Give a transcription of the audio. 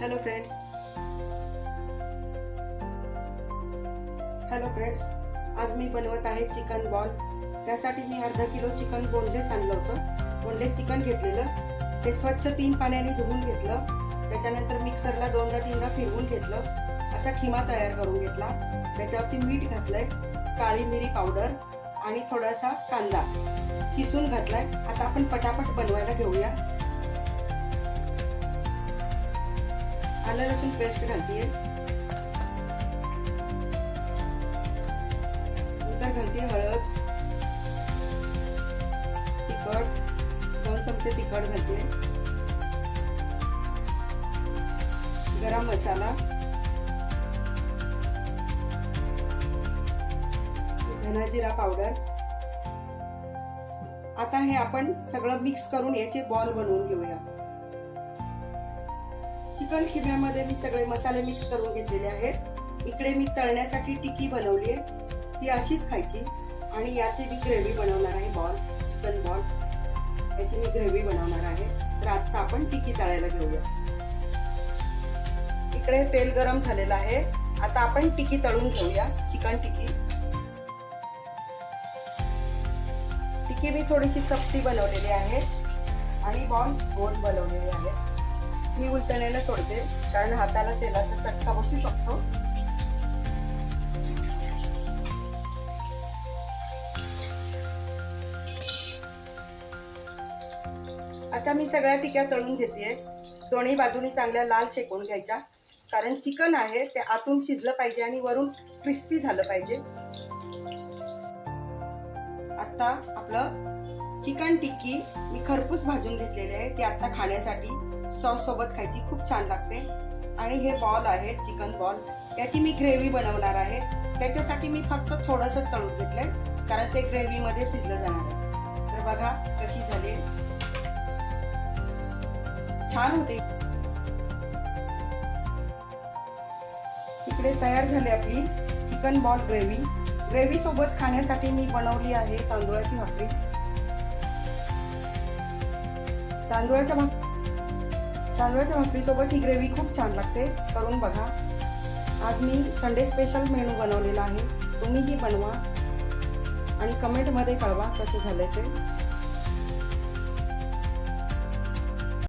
Hello friends hello friends आज मी बनवत आहे चिकन बॉल त्यासाठी मी अर्धा किलो चिकन बोनलेस आणलं होतं. बोनलेस चिकन घेतलेलं. ते स्वच्छ तीन पाण्याने धुवून घेतलं. त्याच्यानंतर मिक्सरला दोनदा तीनदा फिरवून घेतलं. असा खिमा तयार करून घेतला. त्याच्यावरती मीठ घातलंय काळी मिरी पावडर आणि थोडासा कांदा. किसून घातलाय. आता आपण पटापट बनवायला घेऊया. आलं लसूण पेस्ट घालतीये नंतर घालते हळद. तिखट. दोन चमचे तिखट घालते. गरम मसाला. धना जिरा पावडर आता हे आपण सगळं मिक्स करून याचे बॉल बनवून घेऊया. चिकन खिम्यामध्ये मी सगळे मसाले मिक्स करून घेतलेले आहेत. इकडे मी तळण्यासाठी टिकी बनवली आहे. ती अशीच खायची. आणि याची मी ग्रेव्ही बनवणार आहे बॉल चिकन बॉल. याची मी ग्रेव्ही बनवणार आहे. तर आता आपण टिकी तळायला घेऊया. इकडे तेल गरम झालेलं आहे. आता आपण टिकी तळून घेऊया. चिकन टिकी टिकी मी थोडीशी चपटी बनवलेली आहे. आणि बॉल गोल बनवलेले आहे. मी उलटण्याला सोडते कारण हाताला तेलाचा चटका बसू शकतो. आता मी सगळ्या टिक्या तळून घेते दोन्ही बाजूनी चांगल्या लाल शेकून घ्यायच्या. कारण चिकन आहे ते आतून शिजलं पाहिजे आणि वरून क्रिस्पी झालं पाहिजे. आता आपलं चिकन टिक्की मी खरपूस भाजून घेतलेले आहे. ती आता खाण्यासाठी सॉस सोबत खायची खूप छान लागते. आणि हे बॉल आहे चिकन बॉल. याची मी ग्रेव्ही बनवणार आहे. त्याच्यासाठी मी फक्त थोडंसं तळून आहे कारण ते ग्रेव्हीमध्ये शिजलं जाणार आहे. तर बघा कशी झाली. छान होते. इकडे तयार झाली आपली चिकन बॉल ग्रेव्ही. ग्रेव्ही सोबत खाण्यासाठी मी बनवली आहे तांदूळाची भाकरी. तांदूळाच्या भाक तांदुळाच्या भाकरीसोबत ही ग्रेव्ही खूप छान लागते. करून बघा. आज मी संडे स्पेशल मेनू बनवलेला आहे. तुम्हीही बनवा आणि कमेंटमध्ये कळवा कसं झालं ते.